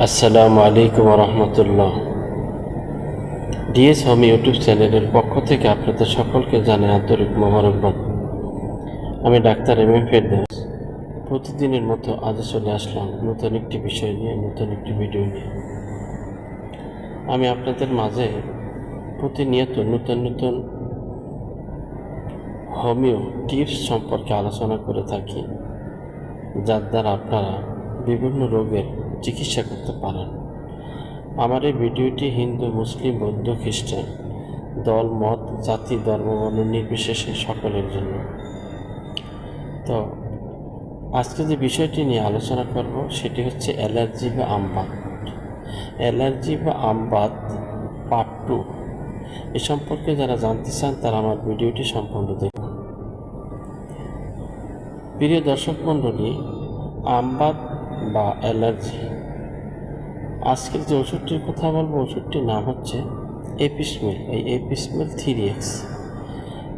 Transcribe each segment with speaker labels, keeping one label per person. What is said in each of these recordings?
Speaker 1: আসসালামু আলাইকুম রহমতুল্লাহ DS home YouTube চ্যানেলের পক্ষ থেকে আপনাদের সকলকে জানাই আন্তরিক মোবারকবাদ। আমি ডাক্তার এম এম ফেরদাস প্রতিদিনের মতো আজ চলে আসলাম নতুন একটি বিষয় নিয়ে, নতুন একটি ভিডিও নিয়ে। আমি আপনাদের মাঝে প্রতিনিয়ত নতুন নতুন হোমিও টিপস সম্পর্কে আলোচনা করে থাকি, যার দ্বারা আপনারা বিভিন্ন রোগের চিকিৎসা করতে পারেন। আমার এই ভিডিওটি হিন্দু, মুসলিম, বৌদ্ধ, খ্রিস্টান, দল, মত, জাতি, ধর্ম, বর্ণ নির্বিশেষে সকলের জন্য। তো, আজকে যে বিষয়টি নিয়ে আলোচনা করব সেটি হচ্ছে অ্যালার্জি বা আমবাত অ্যালার্জি বা আমবাত পার্ট টু। এ সম্পর্কে যারা জানতে চান তারা আমার ভিডিওটি সম্পূর্ণ দেখুন। প্রিয় দর্শক মণ্ডলী আমবাত বা অ্যালার্জি আজকের যে ওষুধটির কথা বলব, ওষুধটির নাম হচ্ছে এপিসমেল। এই apis mel three X.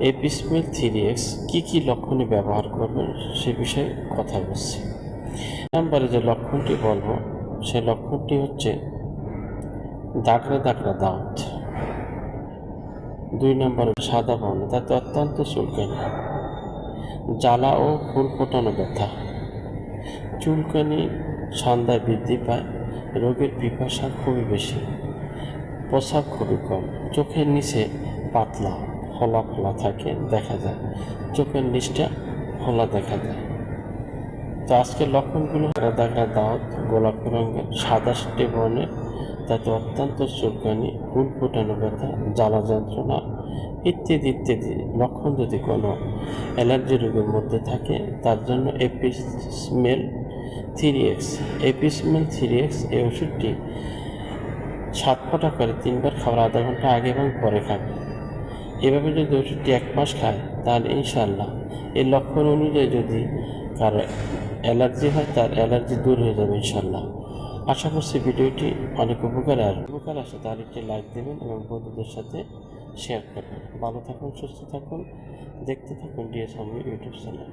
Speaker 1: Apis mel three X কী কী লক্ষণে ব্যবহার করবেন সে বিষয়ে কথা বলছি। নাম্বারে যে লক্ষণটি বলব, সে লক্ষণটি হচ্ছে দাগড়া দাগড়া দাঁত। দুই নম্বরে সাদা বর্ণ তাতে অত্যন্ত চুলকানি। জ্বালা ও ফুল ফোটানো ব্যথা। চুলকানি সন্ধ্যায় বৃদ্ধি পায়। রোগের পিপাসা খুবই বেশি। প্রসাব খুবই কম। চোখের নিচে পাতলা ফলা ফলা থাকে, দেখা যায়। চোখের নিচটা ফলা দেখা যায়। তো আজকের লক্ষণগুলো দেখা দাঁত গোলাপি রঙের সাদা বর্ণের তাতে অত্যন্ত চুলকানি ফুল ফুটানো ব্যথা, জ্বালা যন্ত্রণা ইত্যাদি ইত্যাদি লক্ষণ যদি কোনো অ্যালার্জি রোগের মধ্যে থাকে, তার জন্য apis mel three X apis mel three X এই ওষুধটি সাত ফোঁটা করে তিনবার খাবার আধা ঘণ্টা আগে এবং পরে খাবে। এভাবে যদি ওষুধটি এক মাস খায়, তাহলে ইনশাল্লাহ এই লক্ষণ অনুযায়ী যদি কারও অ্যালার্জি হয়, তার অ্যালার্জি দূর হয়ে যাবে ইনশাল্লাহ আশা করছি ভিডিওটি অনেক উপকার আর উপকার আসে তার একটি লাইক দেবেন এবং বন্ধুদের সাথে শেয়ার করবেন। ভালো থাকুন, সুস্থ থাকুন, দেখতে থাকুন ডিএস আমি ইউটিউব চ্যানেল।